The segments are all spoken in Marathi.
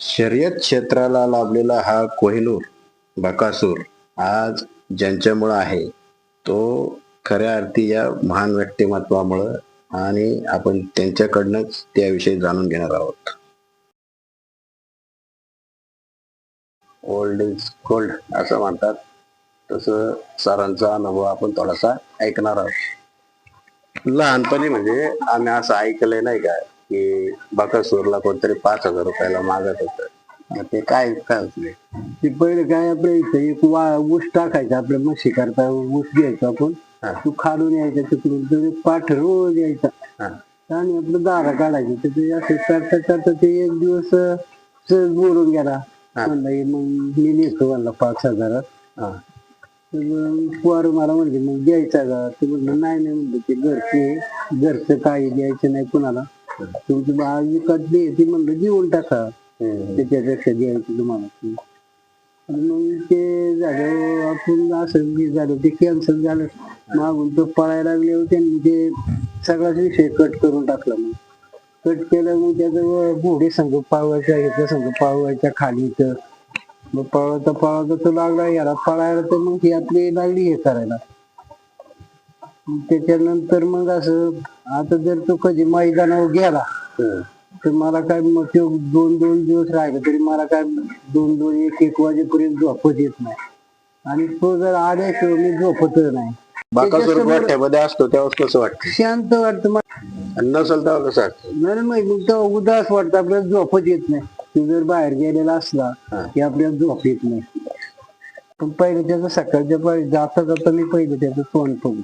शर्यत क्षेत्राला लाभलेला हा कोहिनूर बकासूर आज ज्यांच्यामुळं आहे तो खऱ्या अर्थी या महान व्यक्तिमत्वामुळं आणि आपण त्यांच्याकडनंच त्याविषयी जाणून घेणार आहोत. ओल्ड इज गोल्ड असं म्हणतात. तसं सरांचा अनुभव आपण थोडासा ऐकणार आहोत. लहानपणी म्हणजे आम्ही असं ऐकलंय नाही का की बकासूरला कोणतरी पाच हजार रुपयाला मागत होत ते काय काय असले ते पहिले काय आपल्या इथे एक वा ऊस टाकायचा आपल्या म्हशी करता ऊस घ्यायचा आपण. तो खालून यायचा तिकडून तो एक पाठ रोज यायचा. आणि आपलं दारा काढायचे तर ते असं करता करता ते एक दिवस अं, सहज बोलून गेला. म्हणलं हे मग मी नेतो म्हणला पाच हजारात. तर मग पोर मला म्हणजे मग द्यायचा का ते म्हणलं नाही नाही म्हणलं ते घरचे. घरचं काही द्यायचं नाही कुणाला तुमची बा विकत दे ती म्हणलं देऊन टाका. त्याच्यापेक्षा द्यायचं तुम्हाला. मग ते झालं आपण असं बी झालं ते कॅन्सल झालं. मागून तो पळायला लागले त्यांनी ते सगळाच विषय कट करून टाकला मग. कट केलं मग त्याचं घोडे संघ पाळवायच्या ह्याच्या संघ पाळवायच्या खाली तर मग पळवता पळवता तो लागला याला पळायला तर मग ही आपली लागली हे करायला. त्याच्यानंतर मग असं आता जर तो कधी मैदानावर गेला. तर मला काय मग ते दोन दोन दिवस राहिलं तरी मला काय दोन दोन एक एक वाजेपर्यंत झोपत येत नाही. आणि तो जर आल्याशिवाय मी झोपत नाही. बकासूर त्याच्यासमोर- गोठ्यामध्ये असतो तेव्हा कसं वाटतं? शांत वाटतं मला. नसेल तेव्हा कसं वाटतं? नाही मग मग तेव्हा उदास वाटतं आपल्याला झोपत येत नाही. तू जर बाहेर गेलेला असला. की आपल्याला झोप येत नाही. पण पहिले त्याचं सकाळच्या पहिले जाता जाता मी पहिले त्याचं तोंड बघू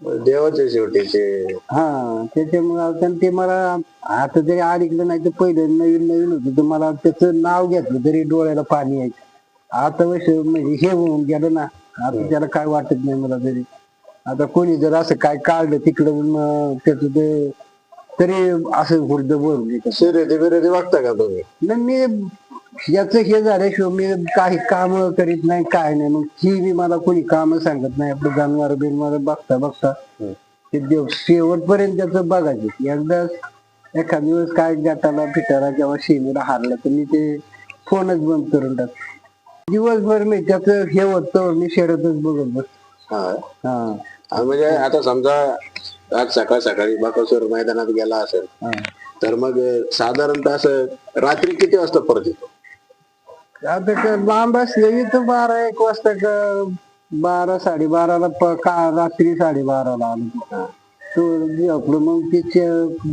देवाचे शेवटी ते हा त्याच्यामुळे आता ते मला आता जरी अडकलं नाही तर पहिलं नवीन नवीन होतं. तर मला त्याचं नाव घेतलं तरी डोळ्याला पाणी यायचं. आता वैस म्हणजे हे होऊन गेलं ना आता त्याला काय वाटत नाही मला तरी. आता कोणी जर असं काय काढलं तिकडं त्याचं ते तरी असं हुर्द भरून येतं. शर्यती बिर्यती बघता का तुम्ही? नाही मी याच हे झाल्याशिवाय मी काही काम करीत नाही काय नाही. मग ही बी मला कोणी काम सांगत नाही. आपलं जनावर बिनवार बघता बघता. ते देव शेवटपर्यंत त्याचं बघायचं. एकदा एखाद दिवस काय गटाला पिटाला जेव्हा शेमीला हारलं तर मी ते फोनच बंद करून टाक दिवसभर मी त्याचं हे होतं मी शेडतच बघत बस हा. हा. म्हणजे आता समजा आज सकाळ सकाळी बकासूर मैदानात गेला असेल तर मग साधारणतः असं रात्री किती वाजता परत येतो? आता का लांब असले तर बारा एक वाजता का बारा साडेबाराला प- का रात्री साडेबाराला आलो तो आपलं मग ते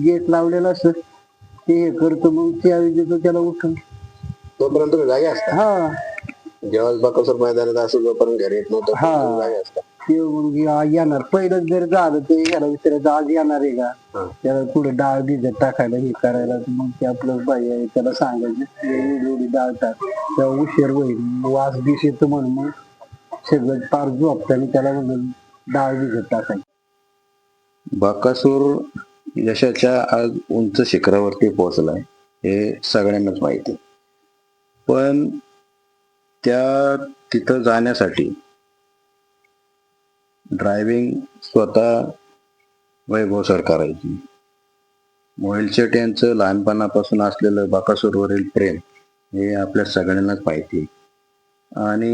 गेट लावलेलं असत. ते हे करतो मग त्यावेळी देतो त्याला उठून. तोपर्यंत तुम्ही जागे असता. हा. जेव्हा बकासूर मैदानात असं जोपर्यंत घरी येत नव्हतं हा. जागे असता. ते मग या- येणार. पहिलं जर झालं ते ह्याला विचारायचं आज येणार आहे का. त्याला पुढे डाळ भिजत टाकायला हे करायला तर मग ते आपलं बाई आहे त्याला सांगायचं एवढी एवढी डाळ टाक. तेव्हा उशीर होईल. वास बीस येतो म्हणून मग सगळं पार झोपताना त्याला म्हणून डाळ भिजत टाकायची. बकासूर यशाच्या आज उंच शिखरावरती पोहोचलाय हे सगळ्यांनाच माहिती. पण त्या तिथं जाण्यासाठी ड्रायव्हिंग स्वतः वैभव सर करायची मोहिल शेट यांचं लहानपणापासून असलेलं बाकासूरवरील प्रेम हे आपल्या सगळ्यांनाच माहिती आणि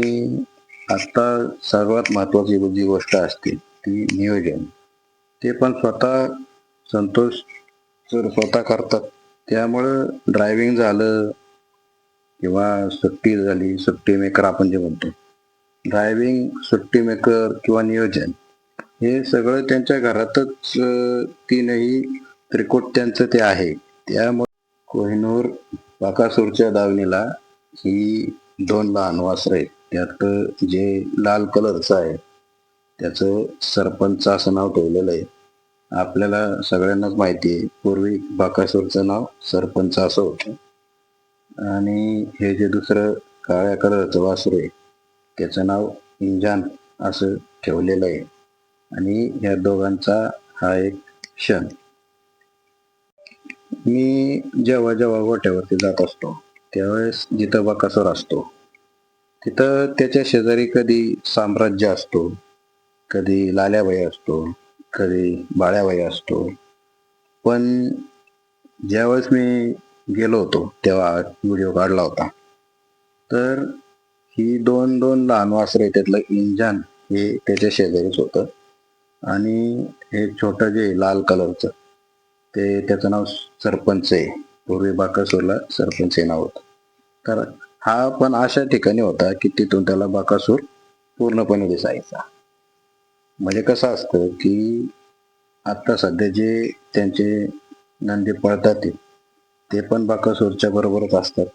आता सर्वात महत्वाची जी गोष्ट असते ती नियोजन. ते पण स्वतः संतोष सर स्वतः करतात त्यामुळं ड्रायव्हिंग झालं किंवा सुट्टी झाली सुट्टी मेकर आपण जे म्हणतो ड्रायव्हिंग सुट्टी मेकर किंवा नियोजन हे सगळं त्यांच्या घरातच तीनही त्रिकोट त्यांचं ते आहे. त्यामुळे कोहिनूर बाकासूरच्या दावणीला ही दोन लहान वासरं आहेत. त्यात जे लाल कलरचं आहे त्याचं सरपंच असं नाव ठेवलेलं आहे. आपल्याला सगळ्यांनाच माहिती आहे. पूर्वी बाकासूरचं नाव सरपंच असं होतं. आणि हे जे दुसरं काळ्या कलरचं वासरू आहे त्याचं नाव इंजान असं ठेवलेलं आहे. आणि ह्या दोघांचा हा एक क्षण. मी जेव्हा जेव्हा गोठ्यावरती जात असतो त्यावेळेस जिथं बकासूर असतो तिथं त्याच्या शेजारी कधी साम्राज्य असतो कधी लाल्याबाई असतो कधी बाळ्याबाई असतो. पण ज्यावेळेस मी गेलो होतो तेव्हा व्हिडिओ काढला होता. तर ही दोन दोन लहान वासरे त्यातलं इंजन हे त्याच्या शेजारीच होतं. आणि हे छोटं जे लाल कलरचं ते त्याचं नाव सरपंच आहे. पूर्वी बाकासूरला सरपंच हे नाव होतं. तर हा पण अशा ठिकाणी होता की तिथून त्याला बाकासूर पूर्णपणे दिसायचा. म्हणजे कसं असतं की आता सध्या जे त्यांचे नंदी पळतात ते, पण बाकासूरच्या बरोबरच असतात.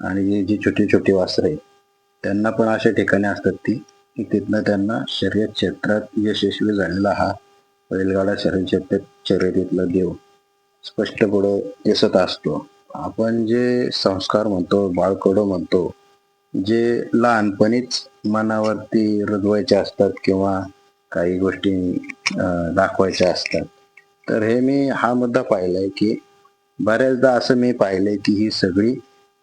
आणि जी जी छोटी छोटी वासरं आहेत त्यांना पण अशा ठिकाणी असतात ती की तिथनं त्यांना शर्यत क्षेत्रात यशस्वी झालेला हा बैलगाडा शर्यत क्षेत्रात शर्यतीतला देव स्पष्ट पुढं दिसत असतो. आपण जे संस्कार म्हणतो बाळकडं म्हणतो जे लहानपणीच मनावरती रुजवायचे असतात किंवा काही गोष्टी दाखवायच्या असतात. तर हे मी हा मुद्दा पाहिलाय की बऱ्याचदा असं मी पाहिलंय की ही सगळी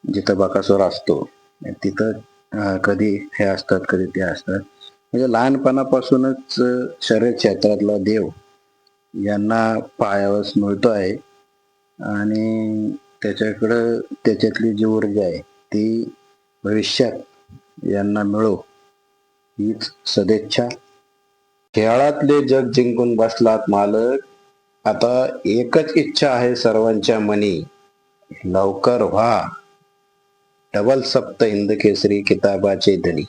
जिथं बकासूर असतो तिथं कधी हे असतात कधी ते असतात. म्हणजे लहानपणापासूनच शरद क्षेत्रातला देव यांना पायावस मिळतो आहे. आणि त्याच्याकडं त्याच्यातली जी ऊर्जा आहे ती भविष्यात यांना मिळो हीच सदेच्छा. खेळातले जग जिंकून बसलात मालक आता एकच इच्छा आहे सर्वांच्या मनी लवकर व्हा. डबल सप्त हिंद केसरी किताबाचे धनी